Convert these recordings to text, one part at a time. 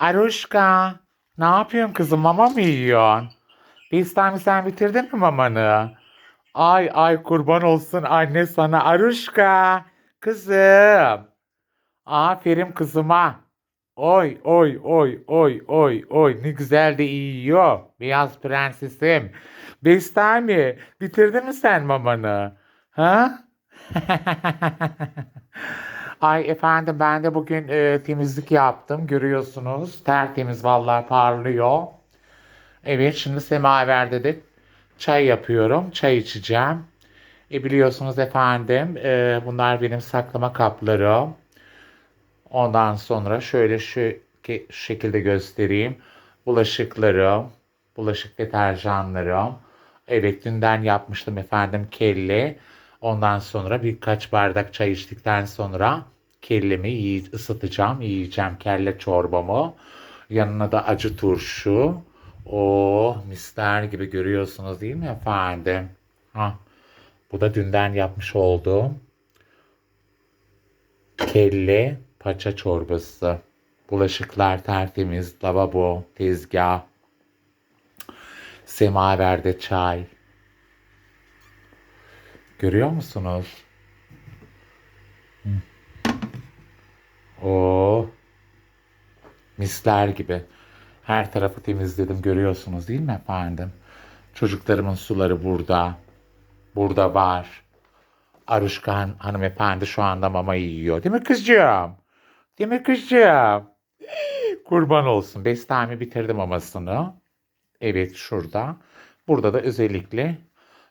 Aruşka, ne yapıyorsun kızım? Mama mı yiyorsun? Bistami sen bitirdin mi mamanı? Ay ay kurban olsun anne sana. Aruşka, kızım. Aferin kızıma. Oy oy oy oy oy oy ne güzel de yiyor. Beyaz prensesim. Bistami bitirdin mi sen mamanı? Ha? Ay efendim ben de bugün e, temizlik yaptım görüyorsunuz. Tertemiz vallahi parlıyor. Evet şimdi semaverde de çay yapıyorum. Çay içeceğim. E biliyorsunuz efendim e, bunlar benim saklama kaplarım. Ondan sonra şöyle şu, şu şekilde göstereyim. Bulaşıklarım, bulaşık deterjanlarım. Evet dünden yapmıştım efendim kelle. Ondan sonra birkaç bardak çay içtikten sonra kellemi yiy- ısıtacağım, yiyeceğim kelle çorbamı. Yanına da acı turşu. Oh misler gibi görüyorsunuz değil mi efendim? Ha, bu da dünden yapmış olduğum kelle paça çorbası. Bulaşıklar tertemiz, lavabo, tezgah, semaverde çay. Görüyor musunuz? Oo, misler gibi. Her tarafı temizledim görüyorsunuz değil mi efendim? Çocuklarımın suları burada. Burada var. Aruşka han- hanımefendi şu anda mama yiyor. Değil mi kızcığım? Değil mi kızcığım? Kurban olsun. Bestami bitirdi mamasını. Evet şurada. Burada da özellikle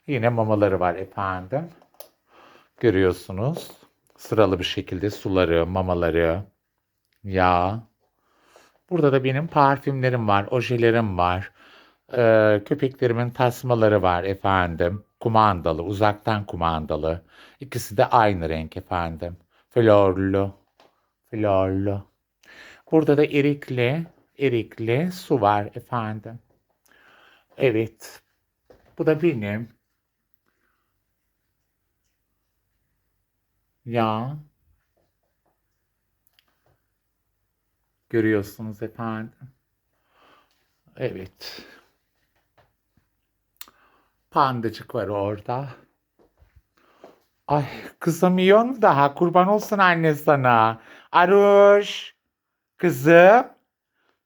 yine mamaları var efendim. Görüyorsunuz. Sıralı bir şekilde suları, mamaları, yağ. Burada da benim parfümlerim var, ojelerim var. Ee, köpeklerimin tasmaları var efendim. Kumandalı, uzaktan kumandalı. İkisi de aynı renk efendim. Florlu, florlu. Burada da erikli, erikli su var efendim. Evet. Bu da benim. Ya. Görüyorsunuz efendim. Evet. Pandacık var orada. Ay kızım yiyorsun daha kurban olsun anne sana. Aruş. Kızım.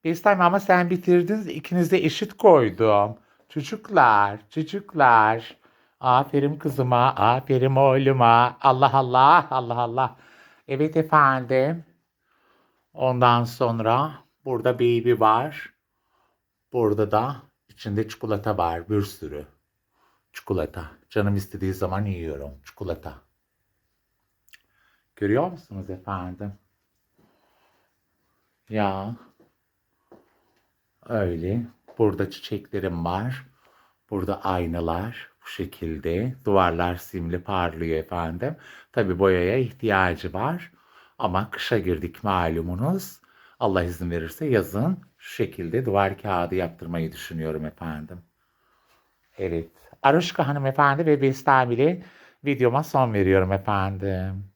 Bestayım ama sen bitirdin. İkiniz de eşit koydum. Çocuklar, çocuklar. Aferin kızıma, aferin oğluma. Allah Allah, Allah Allah. Evet efendim. Ondan sonra burada baby var. Burada da içinde çikolata var bir sürü. Çikolata. Canım istediği zaman yiyorum. Çikolata. Görüyor musunuz efendim? Ya. Öyle. Burada çiçeklerim var. Burada aynalar bu şekilde. Duvarlar simli parlıyor efendim. Tabi boyaya ihtiyacı var. Ama kışa girdik malumunuz. Allah izin verirse yazın şu şekilde duvar kağıdı yaptırmayı düşünüyorum efendim. Evet. Aruşka hanımefendi ve Bestamili videoma son veriyorum efendim.